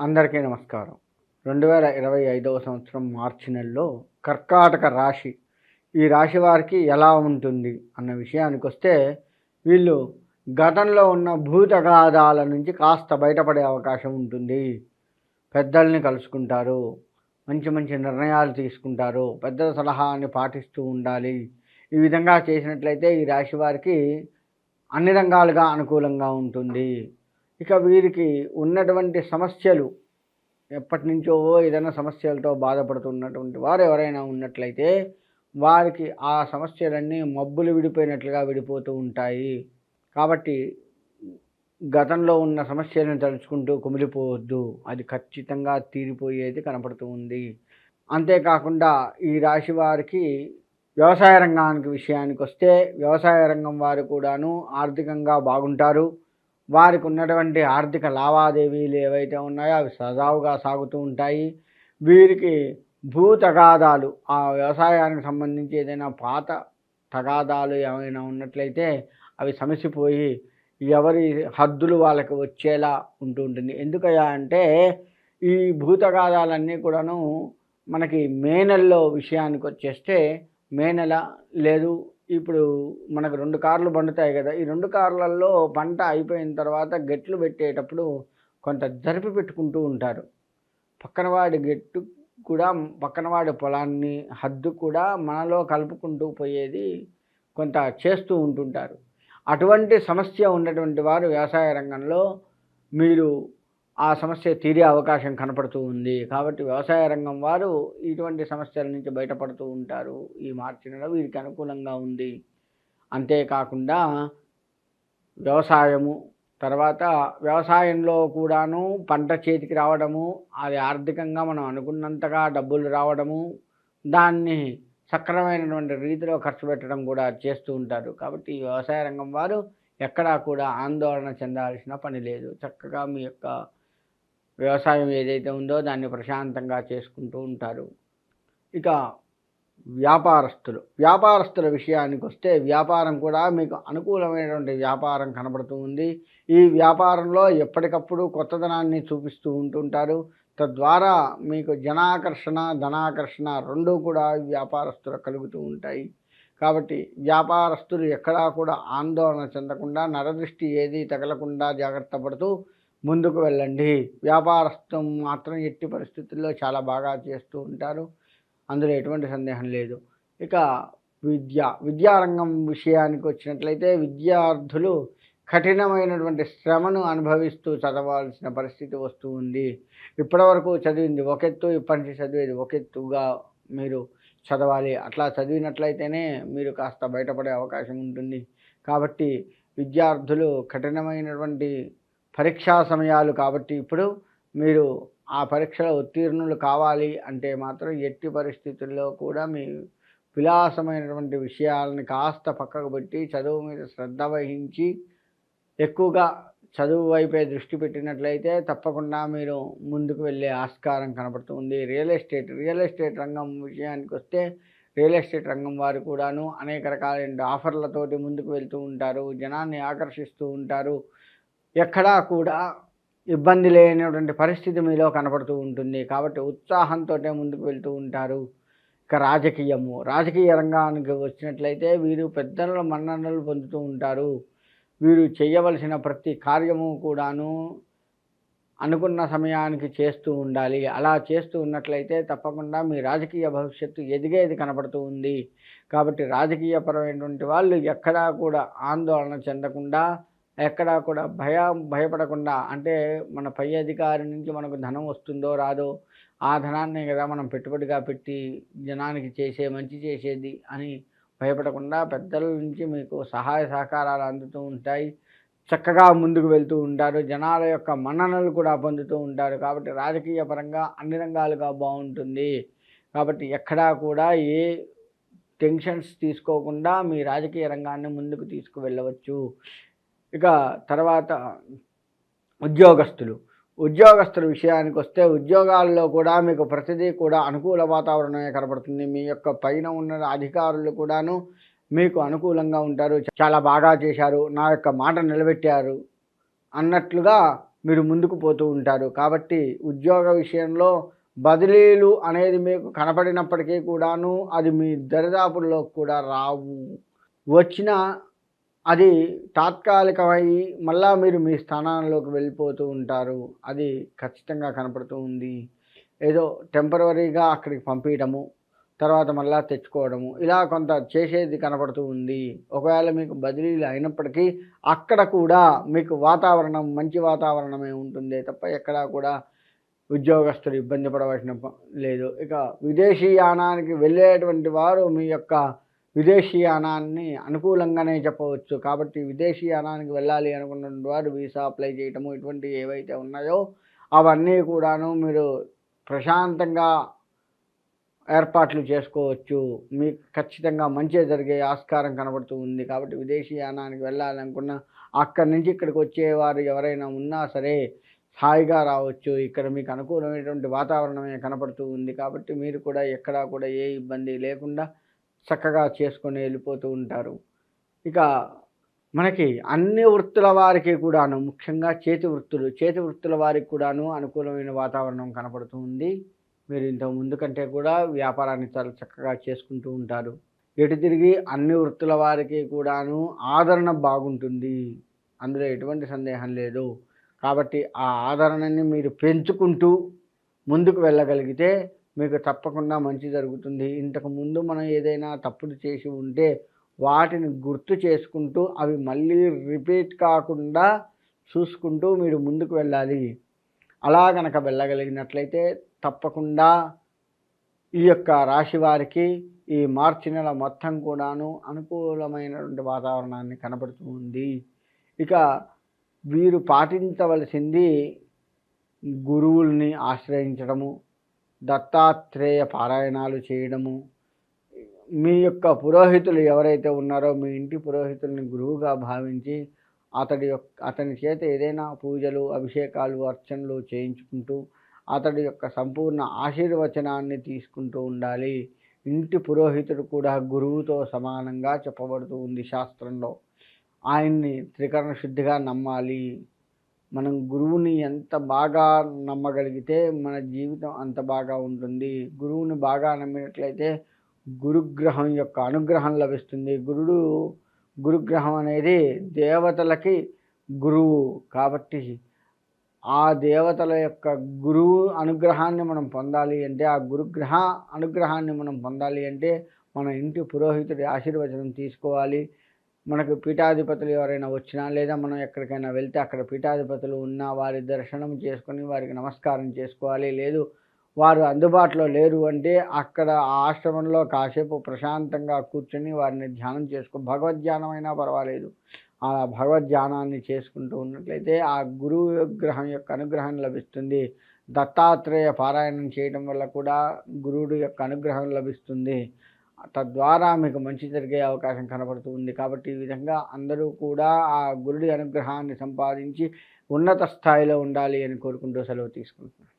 అందరికీ నమస్కారం. రెండు వేల ఇరవై ఐదవ సంవత్సరం మార్చి నెలలో కర్కాటక రాశి ఈ రాశి వారికి ఎలా ఉంటుంది అన్న విషయానికి వస్తే వీళ్ళు గతంలో ఉన్న భూతగాదాల నుంచి కాస్త బయటపడే అవకాశం ఉంటుంది. పెద్దల్ని కలుసుకుంటారు మంచి మంచి నిర్ణయాలు తీసుకుంటారు పెద్దల సలహాని పాటిస్తూ ఉండాలి. ఈ విధంగా చేసినట్లయితే ఈ రాశి వారికి అన్ని రంగాలుగా అనుకూలంగా ఉంటుంది. ఇక వీరికి ఉన్నటువంటి సమస్యలు ఎప్పటి నుంచో ఏదైనా సమస్యలతో బాధపడుతున్నటువంటి వారు ఎవరైనా ఉన్నట్లయితే వారికి ఆ సమస్యలన్నీ మబ్బులు విడిపోయినట్లుగా విడిపోతూ ఉంటాయి. కాబట్టి గతంలో ఉన్న సమస్యలను తలుచుకుంటూ కుమిలిపోవద్దు. అది ఖచ్చితంగా తీరిపోయేది కనపడుతూ ఉంది. అంతేకాకుండా ఈ రాశి వారికి వ్యవసాయ రంగానికి విషయానికి వస్తే వ్యవసాయ రంగం వారు కూడాను ఆర్థికంగా బాగుంటారు. వారికి ఉన్నటువంటి ఆర్థిక లావాదేవీలు ఏవైతే ఉన్నాయో అవి సజావుగా సాగుతూ ఉంటాయి. వీరికి భూ తగాదాలు ఆ వ్యవసాయానికి సంబంధించి ఏదైనా పాత తగాదాలు ఏమైనా ఉన్నట్లయితే అవి సమసిపోయి ఎవరి హద్దులు వాళ్ళకి వచ్చేలా ఉంటూ ఉంటుంది. ఎందుకయ్యా అంటే ఈ భూతగాదాలన్నీ కూడాను మనకి మే నెలలో విషయానికి వచ్చేస్తే మే నెల లేదు ఇప్పుడు మనకు రెండు కార్లు పండుతాయి కదా ఈ రెండు కార్లలో పంట అయిపోయిన తర్వాత గెట్లు పెట్టేటప్పుడు కొంత జరిపి పెట్టుకుంటూ ఉంటారు. పక్కనవాడి గెట్టు కూడా పక్కనవాడి పొలాన్ని హద్దు కూడా మనలో కలుపుకుంటూ పోయేది కొంత చేస్తూ ఉంటుంటారు. అటువంటి సమస్య ఉన్నటువంటి వారు వ్యవసాయ రంగంలో మీరు ఆ సమస్య తీరే అవకాశం కనపడుతూ ఉంది. కాబట్టి వ్యవసాయ రంగం వారు ఇటువంటి సమస్యల నుంచి బయటపడుతూ ఉంటారు. ఈ మార్చి నెల వీరికి అనుకూలంగా ఉంది. అంతేకాకుండా వ్యవసాయము తర్వాత వ్యవసాయంలో కూడాను పంట చేతికి రావడము అది ఆర్థికంగా మనం అనుకున్నంతగా డబ్బులు రావడము దాన్ని సక్రమైనటువంటి రీతిలో ఖర్చు పెట్టడం కూడా చేస్తూ ఉంటారు. కాబట్టి వ్యవసాయ రంగం వారు ఎక్కడా కూడా ఆందోళన చెందాల్సిన పని లేదు. చక్కగా మీ యొక్క వ్యవసాయం ఏదైతే ఉందో దాన్ని ప్రశాంతంగా చేసుకుంటూ ఉంటారు. ఇక వ్యాపారస్తులు వ్యాపారస్తుల విషయానికి వస్తే వ్యాపారం కూడా మీకు అనుకూలమైనటువంటి వ్యాపారం కనబడుతూ ఉంది. ఈ వ్యాపారంలో ఎప్పటికప్పుడు కొత్తదనాన్ని చూపిస్తూ ఉంటుంటారు. తద్వారా మీకు జనాకర్షణ ధనాకర్షణ రెండూ కూడా వ్యాపారస్తులు కలుగుతూ ఉంటాయి. కాబట్టి వ్యాపారస్తులు ఎక్కడా కూడా ఆందోళన చెందకుండా నరదృష్టి ఏది తగలకుండా జాగ్రత్త పడుతూ ముందుకు వెళ్ళండి. వ్యాపారస్థం మాత్రం ఎట్టి పరిస్థితుల్లో చాలా బాగా చేస్తూ ఉంటారు. అందులో ఎటువంటి సందేహం లేదు. ఇక విద్య విద్యారంగం విషయానికి వచ్చినట్లయితే విద్యార్థులు కఠినమైనటువంటి శ్రమను అనుభవిస్తూ చదవాల్సిన పరిస్థితి వస్తూ ఉంది. ఇప్పటివరకు చదివింది ఒకెత్తు ఇప్పటి నుంచి చదివేది ఒకెత్తుగా మీరు చదవాలి. అట్లా చదివినట్లయితేనే మీరు కాస్త బయటపడే అవకాశం ఉంటుంది. కాబట్టి విద్యార్థులు కఠినమైనటువంటి పరీక్షా సమయాలు కాబట్టి ఇప్పుడు మీరు ఆ పరీక్షలో ఉత్తీర్ణులు కావాలి అంటే మాత్రం ఎట్టి పరిస్థితుల్లో కూడా మీ విలాసమైనటువంటి విషయాలని కాస్త పక్కకు పెట్టి చదువు మీద శ్రద్ధ వహించి ఎక్కువగా చదువు వైపే దృష్టి పెట్టినట్లయితే తప్పకుండా మీరు ముందుకు వెళ్ళే ఆస్కారం కనబడుతుంది రియల్ ఎస్టేట్ రియల్ ఎస్టేట్ రంగం విషయానికి వస్తే రియల్ ఎస్టేట్ రంగం వారు కూడాను అనేక రకాలైన ఆఫర్లతోటి ముందుకు వెళ్తూ ఉంటారు. జనాన్ని ఆకర్షిస్తూ ఉంటారు. ఎక్కడా కూడా ఇబ్బంది లేనటువంటి పరిస్థితి మీలో కనపడుతూ ఉంటుంది. కాబట్టి ఉత్సాహంతో ముందుకు వెళ్తూ ఉంటారు. ఇక రాజకీయము. రాజకీయ రంగానికి వచ్చినట్లయితే వీరు పెద్దల మన్ననలు పొందుతూ ఉంటారు. వీరు చేయవలసిన ప్రతి కార్యము కూడాను అనుకున్న సమయానికి చేస్తూ ఉండాలి. అలా చేస్తూ ఉన్నట్లయితే తప్పకుండా మీ రాజకీయ భవిష్యత్తు ఎదిగేది కనపడుతూ ఉంది. కాబట్టి రాజకీయపరమైనటువంటి వాళ్ళు ఎక్కడా కూడా ఆందోళన చెందకుండా ఎక్కడా కూడా భయ భయపడకుండా అంటే మన పై అధికారి నుంచి మనకు ధనం వస్తుందో రాదో ఆ ధనాన్ని కదా మనం పెట్టుబడిగా పెట్టి జనానికి చేసే మంచి చేసేది అని భయపడకుండా పెద్దల నుంచి మీకు సహాయ సహకారాలు అందుతూ ఉంటాయి. చక్కగా ముందుకు వెళ్తూ ఉంటారు. జనాల యొక్క మన్ననలు కూడా పొందుతూ ఉంటారు. కాబట్టి రాజకీయ పరంగా అన్ని రంగాలుగా బాగుంటుంది. కాబట్టి ఎక్కడా కూడా ఏ టెన్షన్స్ తీసుకోకుండా మీ రాజకీయ రంగాన్ని ముందుకు తీసుకువెళ్ళవచ్చు. ఇక తర్వాత ఉద్యోగస్తులు. ఉద్యోగస్తుల విషయానికి వస్తే ఉద్యోగాల్లో కూడా మీకు ప్రతిదీ కూడా అనుకూల వాతావరణమే కనబడుతుంది. మీ యొక్క పైన ఉన్న అధికారులు కూడాను మీకు అనుకూలంగా ఉంటారు. చాలా బాగా చేశారు. నా యొక్క మాట నిలబెట్టారు అన్నట్లుగా మీరు ముందుకు పోతూ ఉంటారు. కాబట్టి ఉద్యోగ విషయంలో బదిలీలు అనేది మీకు కనపడినప్పటికీ కూడాను అది మీ దరిదాపుల్లో కూడా రావు. వచ్చిన అది తాత్కాలికమై మళ్ళా మీరు మీ స్థానాల్లోకి వెళ్ళిపోతూ ఉంటారు. అది ఖచ్చితంగా కనపడుతూ ఉంది. ఏదో టెంపరవరీగా అక్కడికి పంపించడము తర్వాత మళ్ళా తెచ్చుకోవడము ఇలా కొంత చేసేది కనపడుతూ ఉంది. ఒకవేళ మీకు బదిలీలు అయినప్పటికీ అక్కడ కూడా మీకు వాతావరణం మంచి వాతావరణమే ఉంటుంది తప్ప ఎక్కడా కూడా ఉద్యోగస్తులు ఇబ్బంది పడవలసిన లేదు. ఇక విదేశీయానానికి వెళ్ళేటువంటి వారు మీ యొక్క విదేశీయానాన్ని అనుకూలంగానే చెప్పవచ్చు. కాబట్టి విదేశీయానానికి వెళ్ళాలి అనుకున్న వారు వీసా అప్లై చేయటము ఇటువంటి ఏవైతే ఉన్నాయో అవన్నీ కూడాను మీరు ప్రశాంతంగా ఏర్పాట్లు చేసుకోవచ్చు. మీకు ఖచ్చితంగా మంచి జరిగే ఆస్కారం కనబడుతూ ఉంది. కాబట్టి విదేశీయానానికి వెళ్ళాలనుకున్న అక్కడి నుంచి ఇక్కడికి వచ్చేవారు ఎవరైనా ఉన్నా సరే హాయిగా రావచ్చు. ఇక్కడ మీకు అనుకూలమైనటువంటి వాతావరణమే కనపడుతూ ఉంది. కాబట్టి మీరు కూడా ఎక్కడా కూడా ఏ ఇబ్బంది లేకుండా చక్కగా చేసుకొని వెళ్ళిపోతూ ఉంటారు. ఇక మనకి అన్ని వృత్తుల వారికి కూడాను ముఖ్యంగా చేతి వృత్తులు చేతి వృత్తుల వారికి కూడాను అనుకూలమైన వాతావరణం కనపడుతూ ఉంది. మీరు ఇంత ముందు కంటే కూడా వ్యాపారాన్ని చాలా చక్కగా చేసుకుంటూ ఉంటారు. ఎటు తిరిగి అన్ని వృత్తుల వారికి కూడాను ఆదరణ బాగుంటుంది. అందులో ఎటువంటి సందేహం లేదు. కాబట్టి ఆ ఆదరణని మీరు పెంచుకుంటూ ముందుకు వెళ్ళగలిగితే మీకు తప్పకుండా మంచి జరుగుతుంది. ఇంతకు ముందు మనం ఏదైనా తప్పులు చేసి ఉంటే వాటిని గుర్తు చేసుకుంటూ అవి మళ్ళీ రిపీట్ కాకుండా చూసుకుంటూ మీరు ముందుకు వెళ్ళాలి. అలా గనక వెళ్ళగలిగినట్లయితే తప్పకుండా ఈ యొక్క రాశి వారికి ఈ మార్చి నెల మొత్తం కూడాను అనుకూలమైనటువంటి వాతావరణాన్ని కనబడుతూ ఉంది. ఇక వీరు పాటించవలసింది గురువుల్ని ఆశ్రయించడము దత్తాత్రేయ పారాయణాలు చేయడము. మీ యొక్క పురోహితులు ఎవరైతే ఉన్నారో మీ ఇంటి పురోహితుల్ని గురువుగా భావించి అతడి యొక్క అతని చేత ఏదైనా పూజలు అభిషేకాలు అర్చనలు చేయించుకుంటూ అతడి యొక్క సంపూర్ణ ఆశీర్వచనాన్ని తీసుకుంటూ ఉండాలి. ఇంటి పురోహితుడు కూడా గురువుతో సమానంగా చెప్పబడుతూ ఉంది శాస్త్రంలో. ఆయన్ని త్రికరణ శుద్ధిగా నమ్మాలి. మనం గురువుని ఎంత బాగా నమ్మగలిగితే మన జీవితం అంత బాగా ఉంటుంది. గురువుని బాగా నమ్మినట్లయితే గురుగ్రహం యొక్క అనుగ్రహం లభిస్తుంది. గురుడు గురుగ్రహం అనేది దేవతలకి గురువు కాబట్టి ఆ దేవతల యొక్క గురువు అనుగ్రహాన్ని మనం పొందాలి అంటే ఆ గురుగ్రహ అనుగ్రహాన్ని మనం పొందాలి అంటే మన ఇంటి పురోహితుడి ఆశీర్వచనం తీసుకోవాలి. మనకు పీఠాధిపతులు ఎవరైనా వచ్చినా లేదా మనం ఎక్కడికైనా వెళ్తే అక్కడ పీఠాధిపతులు ఉన్నా వారి దర్శనం చేసుకొని వారికి నమస్కారం చేసుకోవాలి. లేదు వారు అందుబాటులో లేరు అంటే అక్కడ ఆ ఆశ్రమంలో కాసేపు ప్రశాంతంగా కూర్చొని వారిని ధ్యానం చేసుకో భగవద్ధ్యానం అయినా పర్వాలేదు. ఆ భగవద్ధ్యానాన్ని చేసుకుంటూ ఉన్నట్లయితే ఆ గురువు విగ్రహం యొక్క అనుగ్రహం లభిస్తుంది. దత్తాత్రేయ పారాయణం చేయడం వల్ల కూడా గురువుడు యొక్క అనుగ్రహం లభిస్తుంది. తద్వారా మీకు మంచి జరిగే అవకాశం కనబడుతుంది. కాబట్టి ఈ విధంగా అందరూ కూడా ఆ గురుడి అనుగ్రహాన్ని సంపాదించి ఉన్నత స్థాయిలో ఉండాలి అని కోరుకుంటూ సెలవు తీసుకుంటున్నాను.